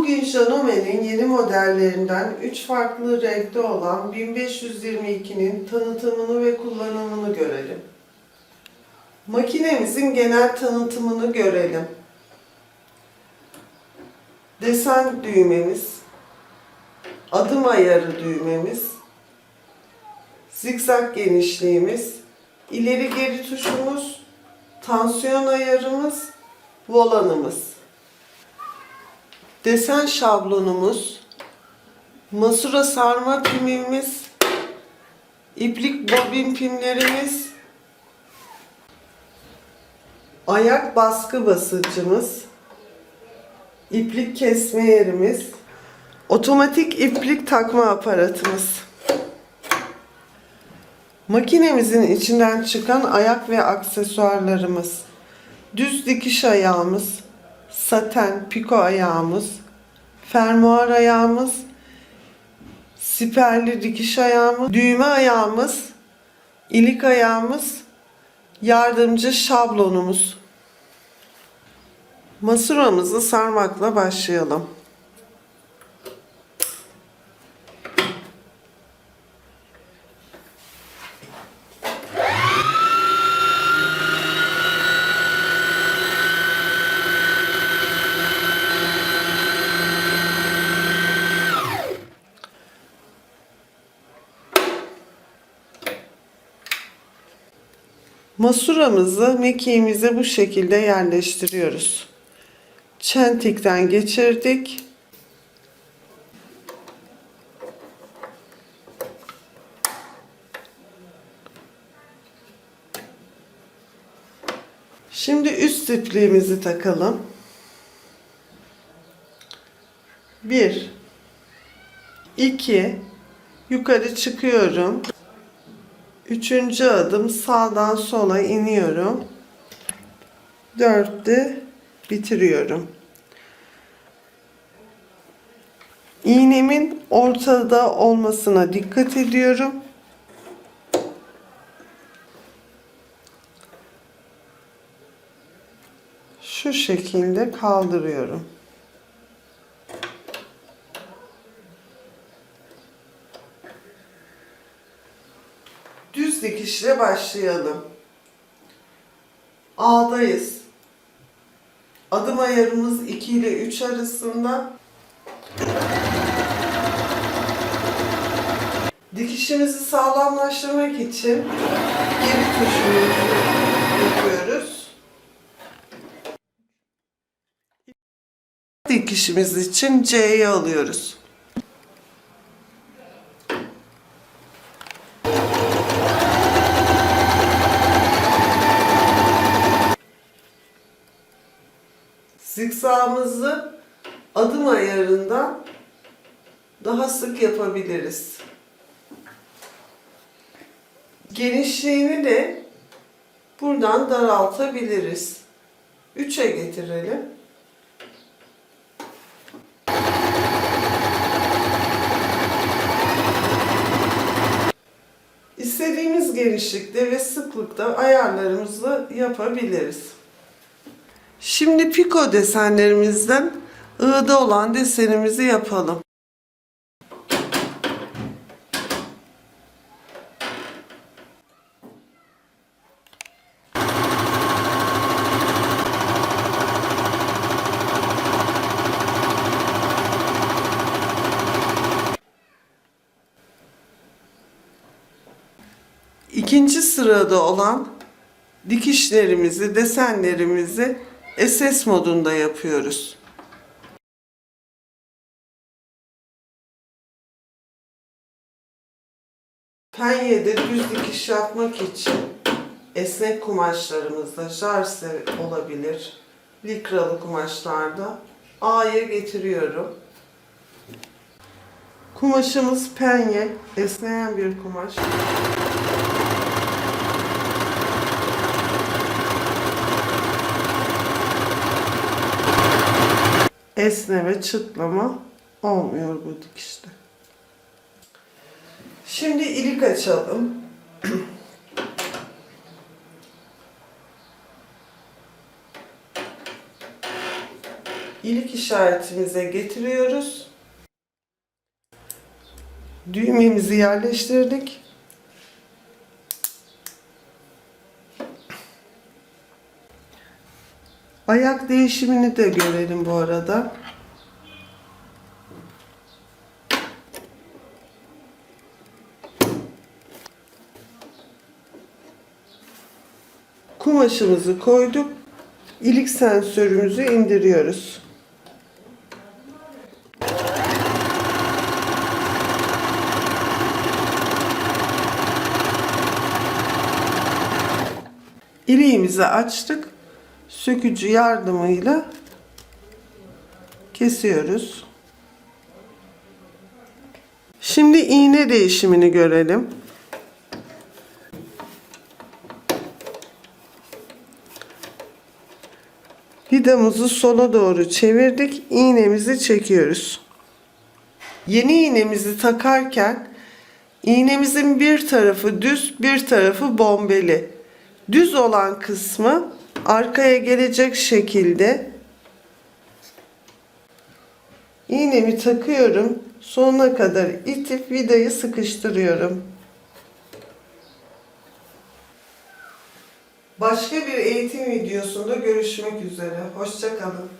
Bugün Janome'nin yeni modellerinden 3 farklı renkte olan 1522'nin tanıtımını ve kullanımını görelim. Makinemizin genel tanıtımını görelim. Desen düğmemiz, adım ayarı düğmemiz, zikzak genişliğimiz, ileri geri tuşumuz, tansiyon ayarımız, volanımız. Desen şablonumuz, masura sarma pimimiz, iplik bobin pimlerimiz, ayak baskı basıcımız, iplik kesme yerimiz, otomatik iplik takma aparatımız. Makinemizin içinden çıkan ayak ve aksesuarlarımız, düz dikiş ayağımız, saten piko ayağımız, fermuar ayağımız, siperli dikiş ayağımız, düğme ayağımız, ilik ayağımız, yardımcı şablonumuz. Masuramızı sarmakla başlayalım. Masuramızı mekiğimize bu şekilde yerleştiriyoruz. Çentikten geçirdik. Şimdi üst ipliğimizi takalım. Bir, iki, yukarı çıkıyorum. Üçüncü adım sağdan sola iniyorum. Dörtte bitiriyorum. İğnemin ortada olmasına dikkat ediyorum. Şu şekilde kaldırıyorum. Dikişle başlayalım. A'dayız. Adım ayarımız 2 ile 3 arasında. Dikişimizi sağlamlaştırmak için geri tuşumuzu yapıyoruz. Dikişimiz için C'yi alıyoruz. Zikzağımızı adım ayarından daha sık yapabiliriz. Genişliğini de buradan daraltabiliriz. 3'e getirelim. İstediğimiz genişlikte ve sıklıkta ayarlarımızı yapabiliriz. Şimdi piko desenlerimizden ığda olan desenimizi yapalım. İkinci sırada olan dikişlerimizi, desenlerimizi SS modunda yapıyoruz. Penyede düz dikiş yapmak için esnek kumaşlarımızda jarse olabilir, likralı kumaşlarda A'ya getiriyorum. Kumaşımız penye, esneyen bir kumaş. Esneme, çıtlama olmuyor bu dikişte. Şimdi ilik açalım. ilik işaretimize getiriyoruz. Düğmemizi yerleştirdik. Ayak değişimini de görelim bu arada. Kumaşımızı koyduk. İlik sensörümüzü indiriyoruz. İliğimizi açtık. Sökücü yardımıyla kesiyoruz. Şimdi iğne değişimini görelim. Vidamızı sola doğru çevirdik. İğnemizi çekiyoruz. Yeni iğnemizi takarken iğnemizin bir tarafı düz, bir tarafı bombeli. Düz olan kısmı arkaya gelecek şekilde iğnemi takıyorum. Sonuna kadar itip vidayı sıkıştırıyorum. Başka bir eğitim videosunda görüşmek üzere. Hoşçakalın.